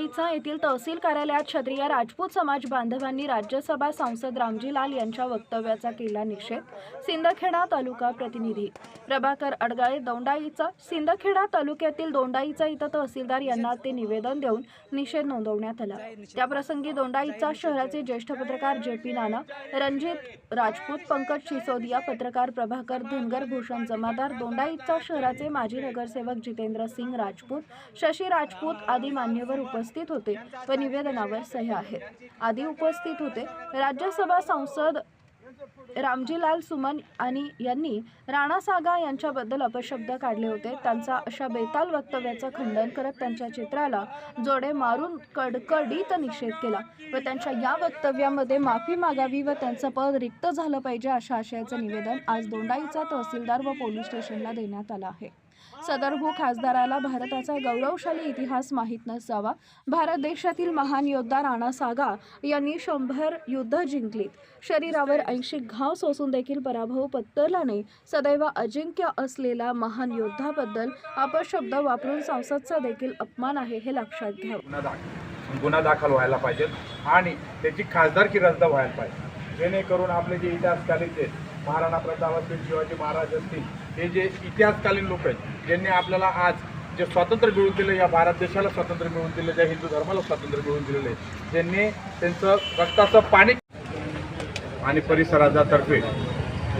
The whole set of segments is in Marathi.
दोंडाईचा येथील तहसील कार्यालयात क्षत्रिय राजपूत समाज बांधवांनी राज्यसभा सांसद रामजी लाल यांच्या वक्तव्याचा केला निषेध. सिंदखेडा तालुका प्रतिनिधी प्रभाकर अडगाळे दोंडाईचा सिंदखेडा तालुक्यातील दोंडाईचा इथं तहसीलदार यांना ते निवेदन देऊन निषेध नोंदवण्यात आला. त्याप्रसंगी दोंडाईचा शहराचे ज्येष्ठ पत्रकार जे पी नाना रणजित राजपूत पंकज सिसोदिया पत्रकार प्रभाकर धनगर भूषण जमादार दोंडाईचा शहराचे माजी नगरसेवक जितेंद्र सिंग राजपूत शशी राजपूत आदी मान्यवर उपस्थित होते व निवेदनावर सह्या आहेत. आदी उपस्थित होते राज्यसभा सांसद रामजीलाल सुमन आणि यांनी राणा सागा यांच्याबद्दल अपशब्द काढले होते. त्यांचा अशा बेताल वक्तव्याचं खंडन करत त्यांच्या चित्राला जोडे मारून कडकडीत निषेध केला व त्यांच्या या वक्तव्यामध्ये माफी मागावी व त्यांचं पद रिक्त झालं पाहिजे अशा आशयाचं निवेदन आज दोंडाईचा तहसीलदार व पोलीस स्टेशनला देण्यात आलं आहे. सदरभू खासदाराला भारताचा गौरवशाली इतिहास माहीत नसावा. भारत देशातील महान योद्धा राणा सागा यांनी शंभर युद्ध जिंकलीत. शरीरावर ऐंशी घाव सोसून देखील पराभव पत्करला नाही सदैव अजिंक्य असलेला महान योद्धाबद्दल अपशब्द वापरून संसदचा देखील अपमान आहे हे लक्षात घ्यावं गुन्हा दाखल व्हायला पाहिजे आणि त्याची खासदारकी रद्द व्हायला पाहिजे. जेणेकरून आपले जे इतिहासकालीन महाराणा प्रताप असतील शिवाजी महाराज असतील हे जे इतिहासकालीन लोक आहेत ज्यांनी आपल्याला आज जे स्वातंत्र्य मिळवून दिलं या भारत देशाला स्वातंत्र्य मिळवून दिलं ज्या हिंदू धर्माला स्वातंत्र्य मिळवून दिलेलं आहे ज्यांनी त्यांचं रक्ताचं पाणी आणि परिसरातर्फे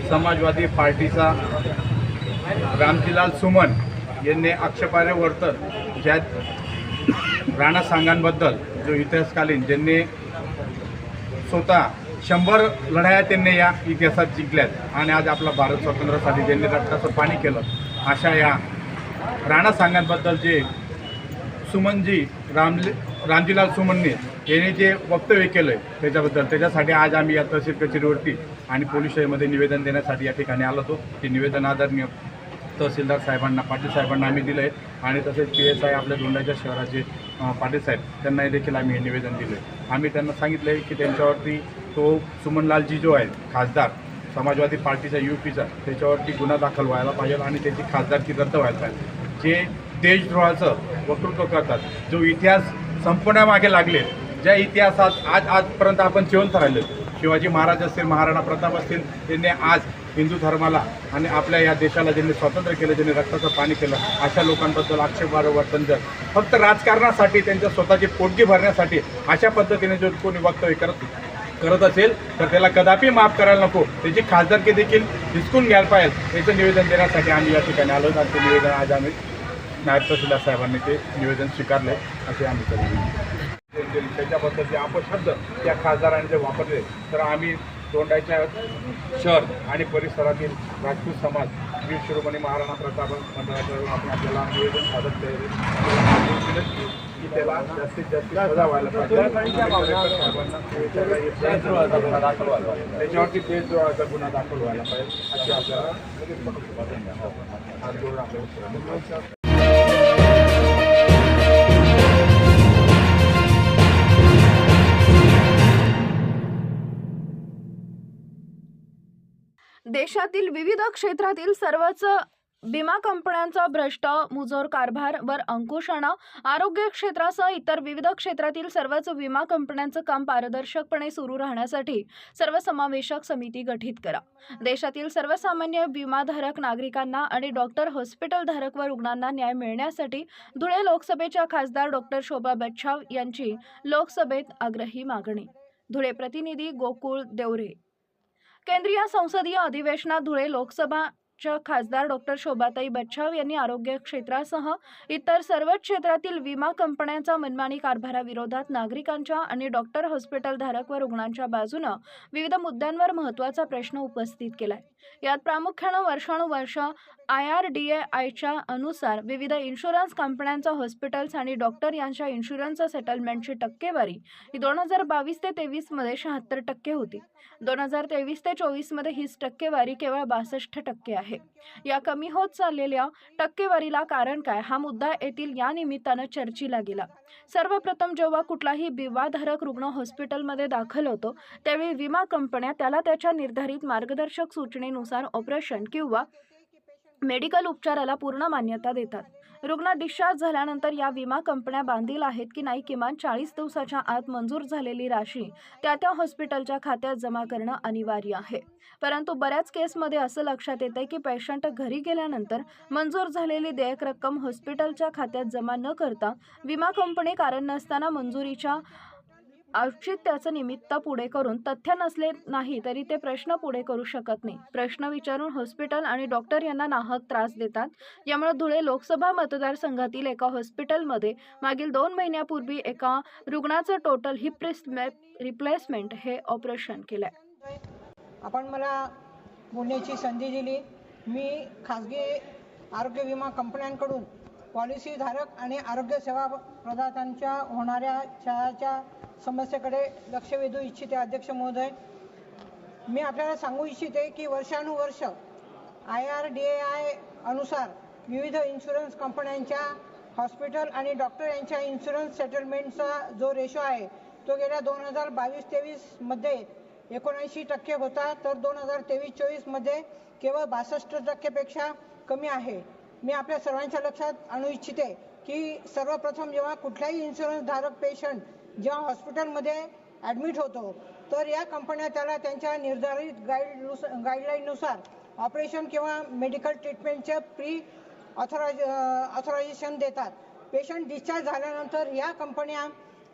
समाजवादी पार्टीचा रामजीलाल सुमन यांनी आक्षेपार्ह वर्तन ज्यात राणा सांगांबद्दल जो इतिहासकालीन ज्यांनी स्वतः शंभर लढाया त्यांनी या इतिहासात जिंकल्यात. आणि आज आपला भारत स्वातंत्र्यासाठी ज्यांनी रक्ताचं पाणी केलं अशा या राणा सांगांबद्दल जे सुमनजी रामली रामजीलाल सुमनने यांनी जे वक्तव्य केलं आहे त्याच्याबद्दल त्याच्यासाठी आज आम्ही या तहसील कचेरीवरती आणि पोलीस शाळेमध्ये निवेदन देण्यासाठी या ठिकाणी आलो होतो ते निवेदन आदरणीय तहसीलदार साहेबांना पाटील साहेबांना आम्ही दिलं आहे आणि तसेच पी एस आय आपल्या दोंडाच्या शहराचे पाटील साहेब त्यांनाही देखील आम्ही हे निवेदन दिलं आहे आम्ही त्यांना सांगितलं आहे की त्यांच्यावरती तो सुमनलालजी जो आहे खासदार समाजवादी पार्टीचा यू पीचा त्याच्यावरती गुन्हा दाखल व्हायला पाहिजे आणि त्याची खासदारकी रद्द व्हायला पाहिजे. जे देशद्रोहाचं वक्तृत्व करतात जो इतिहास संपण्यामागे लागले ज्या इतिहासात आज आजपर्यंत आपण जिवंत राहिलो शिवाजी महाराज असतील महाराणा प्रताप असतील त्यांनी आज हिंदू धर्माला आणि आपल्या या देशाला ज्यांनी स्वातंत्र्य केलं ज्यांनी रक्ताचं पाणी केलं अशा लोकांबद्दल आक्षेपार्ह वर्तन जर फक्त राजकारणासाठी त्यांच्या स्वतःची पोटगी भरण्यासाठी अशा पद्धतीने जो कोणी वक्तव्य करत करत असेल तर त्याला कदापि माफ करायला नको. त्याची खासदारकी देखील हिसकून घ्यायला पाहिजे. याचं निवेदन देण्यासाठी आम्ही या ठिकाणी आलो. आणि ते निवेदन आज आम्ही नायब तहसीलदार साहेबांनी ते निवेदन स्वीकारले असे आम्ही करू. त्याच्याबद्दल जे अपशब्द त्या खासदारांनी जे वापरले तर आम्ही तोंडाच्या शहर आणि परिसरातील राजपूत समाज वीर शिरोमणी महाराणा प्रताप मंडळाकडून आपण आपल्याला निवेदन सादर केले की त्याला जास्तीत जास्त सजा व्हायला गुन्हा दाखल व्हायला त्याच्यावरती देशद्रोहाचा गुन्हा दाखल व्हायला पाहिजे अशी आपल्याला देशातील विविध क्षेत्रातील सर्वच विमा कंपन्यांचा भ्रष्ट मुजोर कारभारवर अंकुश आणा. आरोग्य क्षेत्रासह इतर विविध क्षेत्रातील सर्वच विमा कंपन्यांचं काम पारदर्शकपणे सुरू राहण्यासाठी सर्वसमावेशक समिती गठीत करा. देशातील सर्वसामान्य विमाधारक नागरिकांना आणि डॉक्टर हॉस्पिटलधारक व रुग्णांना न्याय मिळण्यासाठी धुळे लोकसभेच्या खासदार डॉक्टर शोभा बच्छाव यांची लोकसभेत आग्रही मागणी. धुळे प्रतिनिधी गोकुळ देवरे केंद्रीय संसदीय अधिवेशनात धुळे लोकसभाच्या खासदार डॉक्टर शोभाताई बच्छाव यांनी आरोग्य क्षेत्रासह इतर सर्वच क्षेत्रातील विमा कंपन्यांचा मनमानी कारभाराविरोधात नागरिकांच्या आणि डॉक्टर हॉस्पिटल धारक व रुग्णांच्या बाजूनं विविध मुद्द्यांवर महत्त्वाचा प्रश्न उपस्थित केलाय. यात प्रामुख्यानं वर्षानुवर्ष आय आर डी ए आयच्या अनुसार विविध इन्शुरन्स कंपन्यांचा हॉस्पिटल्स आणि डॉक्टर यांच्या इन्शुरन्स सेटलमेंटची टक्केवारी ही दोन हजार बावीस ते तेवीसमध्ये शहात्तर टक्के होती. दोन हजार तेवीस ते चोवीसमध्ये हीच टक्केवारी केवळ बासष्ट टक्के आहे. या कमी होत चाललेल्या टक्केवारीला कारण काय हा मुद्दा येथील या निमित्तानं चर्चेला गेला. सर्वप्रथम जेव्हा कुठलाही विवाधारक रुग्ण हॉस्पिटलमध्ये दाखल होतो त्यावेळी विमा कंपन्या त्याला त्याच्या निर्धारित मार्गदर्शक सूचने मागणीनुसार ऑपरेशन किंवा मेडिकल उपचाराला पूर्ण मान्यता देतात. रुग्ण डिस्चार्ज झाल्यानंतर या विमा कंपन्या बांधील आहेत की नाही किमान चाळीस दिवसाच्या आत मंजूर झालेली राशी त्या त्या हॉस्पिटलच्या खात्यात जमा करणं अनिवार्य आहे. परंतु बऱ्याच केसमध्ये असं लक्षात येतं की पेशंट घरी गेल्यानंतर मंजूर झालेली देयक रक्कम हॉस्पिटलच्या खात्यात जमा न करता विमा कंपनी कारण नसताना मंजुरीच्या औचित्याचं निमित्त पुढे करून तथ्य नसले नाही तरी ते प्रश्न पुढे करू शकत नाही. प्रश्न विचारून हॉस्पिटल आणि डॉक्टर यांना नाहक त्रास देतात. यामुळे धुळे लोकसभा मतदारसंघातील एका हॉस्पिटलमध्ये मागील दोन महिन्यापूर्वी एका रुग्णाचं टोटल हिप रिप्लेसमेंट हे ऑपरेशन केलंय. आपण मला बोलण्याची संधी दिली. मी खाजगी आरोग्य विमा कंपन्यांकडून पॉलिसीधारक आणि आरोग्य सेवा प्रदात्यांच्या होणाऱ्या छळाच्या समस्येकडे लक्ष वेधू इच्छिते अध्यक्ष महोदय. मी आपल्याला सांगू इच्छिते की वर्षानुवर्ष I R D A I अनुसार विविध इन्शुरन्स कंपन्यांच्या हॉस्पिटल आणि डॉक्टर यांच्या इन्शुरन्स सेटलमेंटचा जो रेशो आहे तो गेल्या दोन हजार बावीस तेवीसमध्ये एकोणऐंशी टक्के होता तर दोन हजार तेवीस चोवीसमध्ये केवळ बासष्ट टक्केपेक्षा कमी आहे. मी आपल्या सर्वांच्या लक्षात आणू इच्छिते की सर्वप्रथम जेव्हा कुठलाही इन्शुरन्स धारक पेशंट जेव्हा हॉस्पिटलमध्ये ॲडमिट होतो तर या कंपन्या त्याला त्यांच्या निर्धारित गाईड गाईडलाईननुसार ऑपरेशन किंवा मेडिकल ट्रीटमेंटचे प्री ऑथरायझ ऑथरायझेशन देतात. पेशंट डिस्चार्ज झाल्यानंतर या कंपन्या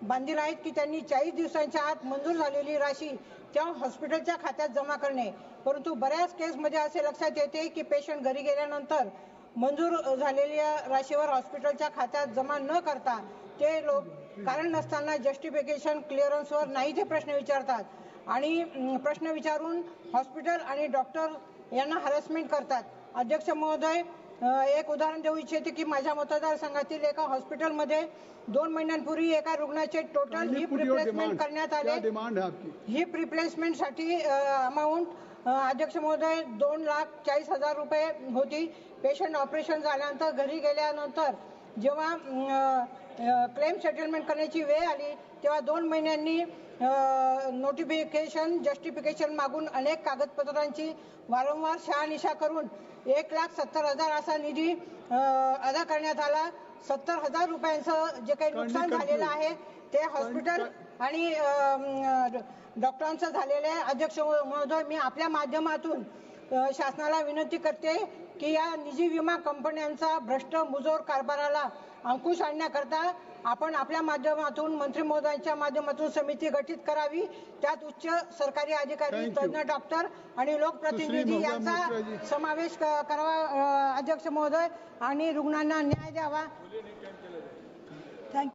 बांधील आहेत की त्यांनी चाळीस दिवसांच्या आत मंजूर झालेली राशी त्या हॉस्पिटलच्या खात्यात जमा करणे. परंतु बऱ्याच केसमध्ये असे लक्षात येते की पेशंट घरी गेल्यानंतर मंजूर झालेल्या राशीवर हॉस्पिटलच्या खात्यात जमा न करता ते लोक कारण नसताना जस्टिफिकेशन क्लिअरन्सवर नाही ते प्रश्न विचारतात. आणि प्रश्न विचारून हॉस्पिटल आणि डॉक्टर यांना हॅरेसमेंट करतात. अध्यक्ष महोदय एक उदाहरण देऊ इच्छिते की माझ्या मतदारसंघातील एका हॉस्पिटलमध्ये दोन महिन्यांपूर्वी एका रुग्णाचे टोटल हिप रिप्लेसमेंट करण्यात आले. हिप रिप्लेसमेंटसाठी अमाऊंट अध्यक्ष महोदय दोन लाख चाळीस हजार रुपये होती. पेशंट ऑपरेशन झाल्यानंतर घरी गेल्यानंतर जेव्हा क्लेम सेटलमेंट करण्याची वेळ आली तेव्हा दोन महिन्यांनी नोटिफिकेशन जस्टिफिकेशन मागून अनेक कागदपत्रांची वारंवार शहानिशा करून एक लाख सत्तर हजार असा निधी अदा करण्यात आला. सत्तर हजार रुपयांचं जे काही नुकसान झालेलं आहे ते हॉस्पिटल आणि डॉक्टरांचं झालेलं आहे. अध्यक्ष महोदय मी आपल्या माध्यमातून शासनाला विनंती करते की या निजी विमा कंपन्यांचा भ्रष्ट मुजोर कारभाराला अंकुश आणण्याकरता आपण आपल्या माध्यमातून मंत्री महोदयांच्या माध्यमातून समिती गठीत करावी त्यात उच्च सरकारी अधिकारी. तज्ज्ञ डॉक्टर आणि लोकप्रतिनिधी यांचा. समावेश करावा अध्यक्ष महोदय आणि रुग्णांना न्याय द्यावा थँक्यू